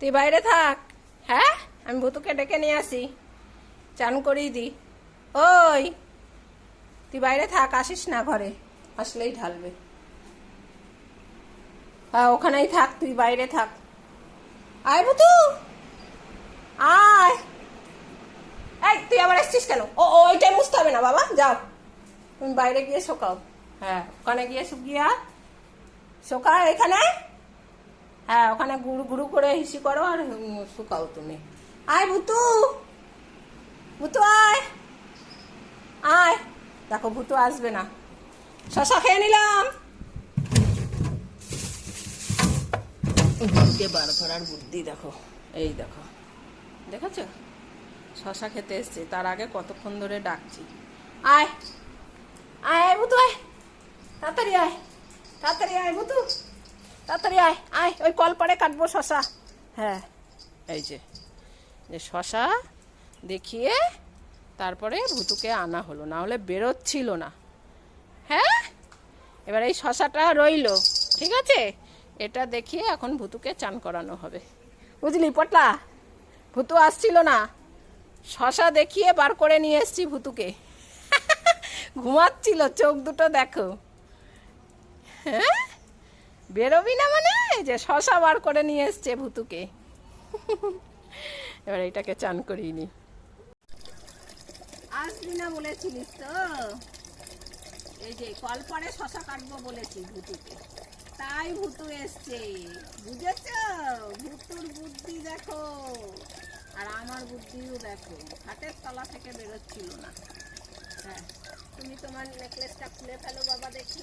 তুই বাইরে থাক। হ্যাঁ? আমি ভুতুকে ডেকে নিয়ে আসি। চান করিয়ে দি। ওই। তুই বাইরে থাক, আসিস না ঘরে। আসলেই ঢালবে। হ্যাঁ ওখানেই থাক, তুই বাইরে থাক। আয় ভুতু। আয়। এই, তুই আবার এসছিস কেন? ও ওইটাই মুছতে হবে না, বাবা। যাও। তুমি বাইরে গিয়ে শোকাও। হ্যাঁ ওখানে গিয়ে শুকিয়ে। শোকা এখানে। হ্যাঁ ওখানে গুড়ু গুড়ু করে হিসি করো আর শুকাও তুমি। আয় ভুতু! ভুতু আয়! আয়! দেখো, ভুতু আসবে না। শশা খেয়ে নিলাম। বুদ্ধি বার করার বুদ্ধি দেখো। এই দেখো। দেখেছ? শশা খেতে এসছে। তার আগে কতক্ষণ ধরে ডাকছি। আয়! আয়, ভুতু আয়! তাড়াতাড়ি আয়! তাড়াতাড়ি আয়, ভুতু! তাড়াতাড়ি আয় আয় ওই কল পরে কাটবো শশা। হ্যাঁ। এই যে যে শশা দেখিয়ে তারপরে ভুতুকে আনা হলো না হলে বেরোচ্ছিল না। হ্যাঁ? এবার এই শশাটা রইল ঠিক আছে? এটা দেখিয়ে এখন ভুতুকে চান করানো হবে। বুঝলি পটলা? ভুতু আসছিল না। শশা দেখিয়ে বার করে নিয়ে এসছি ভুতুকে। ঘুমাচ্ছিল চোখ দুটো দেখো। হ্যাঁ? বেরোবি না মানে? এই যে শশা বার করে নিয়ে এসছে ভুতুকে। এবার এটাকে চান করিয়ে নি। আসবি না বলেছিলিস তো? এই যে কল পরে শশা কাটবো বলেছি ভুতুকে। তাই ভুতু এসছে। বুঝেছ? ভুতুর বুদ্ধি দেখো। আর আমার বুদ্ধিও দেখো। হাতের তলা থেকে বেরোচ্ছিল না। হ্যাঁ তুমি তোমার নেকলেসটা খুলে ফেলো বাবা দেখি।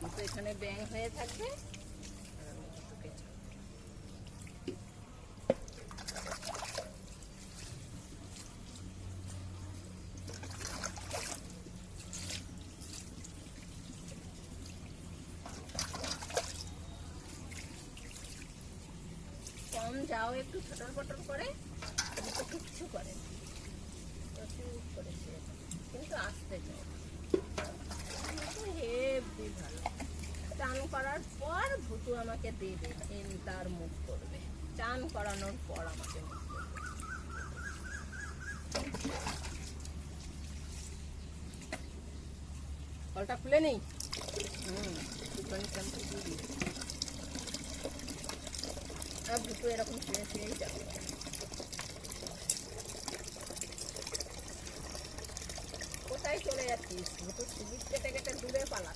ভুতু এখানে ব্যাং হয়ে থাকবে। কম যাও একটু ছটর পটর করে আমি তো কিচ্ছু করে। কিন্তু আসতে চায় না। কিন্তু হেব্বি ভালো চান করার পর ভুতু আমাকে দেবে তার মুখ করবে। চান করানোর পর আমাকে মুখ করবে। কলটা খুলে নেই? হুম আর দুটো এরকম শুয়ে শুয়েই যাবে। কোথায় চলে যাচ্ছিস? দুটো সুবিধ কেটে কেটে দূরে পালা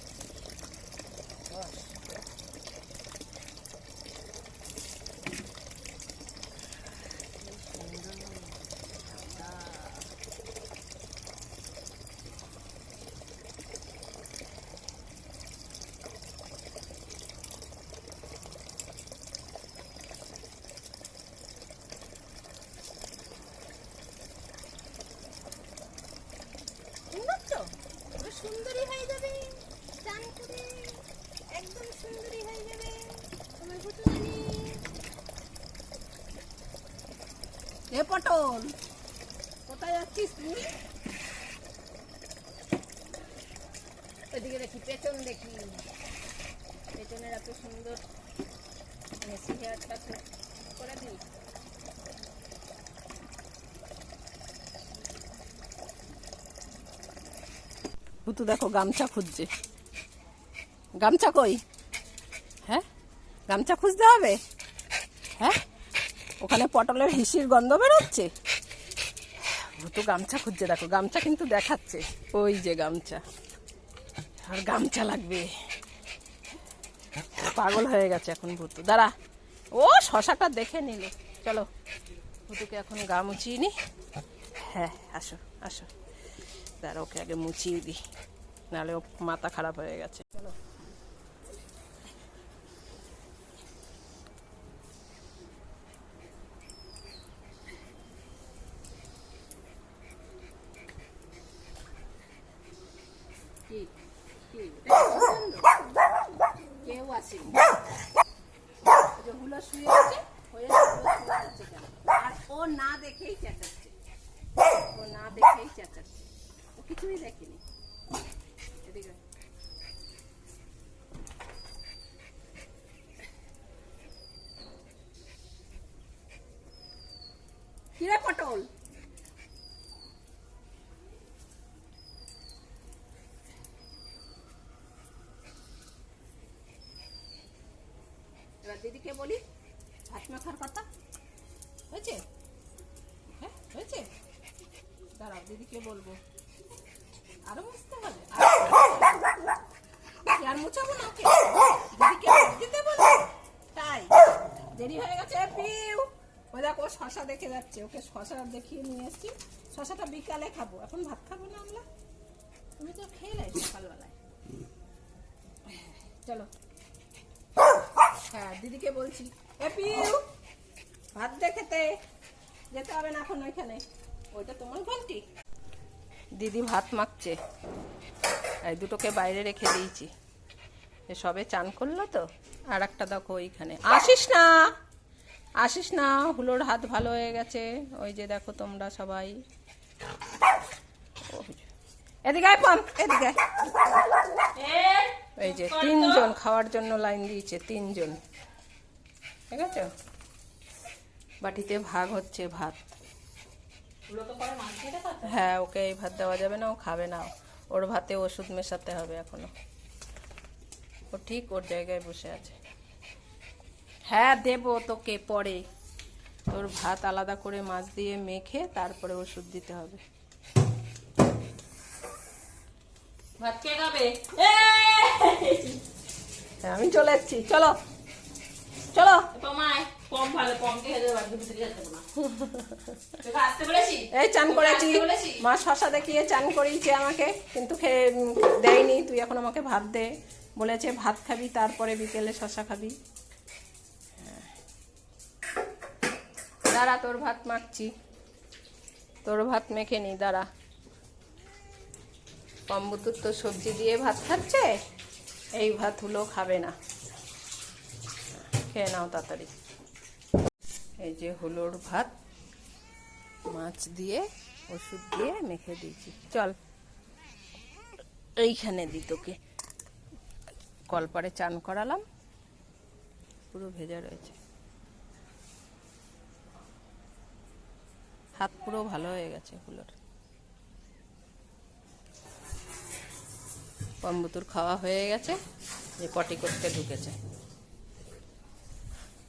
বস। কি সুন্দর সাদা। সুন্দর তো পুরো সুন্দরী হয়ে যাবে চান করে একদম সুন্দরী হয়ে যাবে তোমার পুতুরানি এ পটল। কোথায় যাচ্ছিস তুই? ওইদিকে দেখি, পেছন দেখি। পেছনের এত সুন্দর মেসি হেয়ারটা করে দিই। ভুতু দেখো গামছা খুঁজছে। গামছা কই? হ্যাঁ? গামছা খুঁজতে হবে? হ্যাঁ? ওখানে পটলের হিসির গন্ধ বেরোচ্ছে? ভুতু গামছা খুঁজছে, দেখো, গামছা কিন্তু দেখাচ্ছে। ওই যে গামছা। আর গামছা লাগবে। পাগল হয়ে গেছে এখন ভুতু। দাঁড়া। ও, শশাটা দেখে নিল। চলো, ভুতুকে এখন গা মুছিয়ে নি। হ্যাঁ আসো আসো। দাঁড়া, ওকে আগে মুছিয়ে দিই। নাহলে ও মাথা খারাপ হয়ে গেছে। চলো। ও কিছুই দেখেনি। এদিকে কিরে পটল এবার দিদিকে বলি ভাত মাখার কথা হয়েছে? হ্যাঁ হয়েছে? দাঁড়াও, দিদিকে বলব। আরও মুছতে হবে? আর- মুছাবো না ওকে? দিদিকে দিতে বলব তাই, দেরি হয়ে গেছে, পিউ। ওই দেখো শশা দেখে যাচ্ছে। ওকে শশা দেখিয়ে নিয়ে এসছি। শশাটা বিকালে খাব। এখন ভাত খাব না আমরা? তুমি তো খেলে সকালবেলায়। চলো। হ্যাঁ দিদিকে বলছি। এ, পিউ! ভাত দে খেতে। যেতে হবে না এখন ওইখানে। ওইটা তোমার ঘন্টি দিদি ভাত মাখছে। এই দুটোকে বাইরে রেখে দিয়েছি। এ সবে চান করল তো? আর একটা দেখো ওইখানে। আসিস না! আসিস না হুলোর হাত ভালো হয়ে গেছে। ওই যে দেখো তোমরা সবাই। এদিকে পাম এদিকে। এই যে তিনজন খাওয়ার জন্য লাইন দিয়েছে তিনজন। ঠিক আছে? বাটিতে ভাগ হচ্ছে ভাত। হ্যাঁ ওকে এই ভাত দেওয়া যাবে না ও খাবে না। ওর ভাতে ওষুধ মেশাতে হবে এখনও। ও ঠিক ওর জায়গায় বসে আছে। হ্যাঁ দেবো তোকে পরে। তোর ভাত আলাদা করে মাছ দিয়ে মেখে তারপরে ওষুধ দিতে হবে। ভাত কে খাবে? হ্যাঁ, আমি চলে এসেছি চলো। চলো। তোমায় কম ভালো কম কে খেতে ভিতরে যেতে না। তোকে আসতে বলেছি? এই চান করেছি। মা শশা দেখিয়ে চান করিয়েছে আমাকে কিন্তু খেয়ে দেয়নি। তুই এখন আমাকে ভাত দে। বলেছে ভাত খাবি তারপরে বিকেলে শশা খাবি। হ্যাঁ। দাঁড়া তোর ভাত মাখছি। তোর ভাত মেখে নি দাঁড়া। কম্বুতুর তো সবজি দিয়ে ভাত খাচ্ছে এই ভাত হলো খাবে না। খেয়ে নাও তাড়াতাড়ি। এই যে হলোর ভাত, মাছ দিয়ে, ওষুধ দিয়ে মেখে দিয়েছি। চল, এইখানে দি তোকে। কলপারে চান করালাম, পুরো ভেজা রয়েছে। হাত পুরো ভালো হয়ে গেছে হুলোর। কম্বুতুর খাওয়া হয়ে গেছে, যে পটি করতে ঢুকেছে।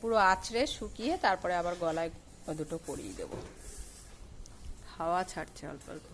পুরো আঁচড়ে শুকিয়ে তারপরে আবার গলায় দুটো পরিয়ে দেবো। হাওয়া ছাড়ছে অল্প অল্প।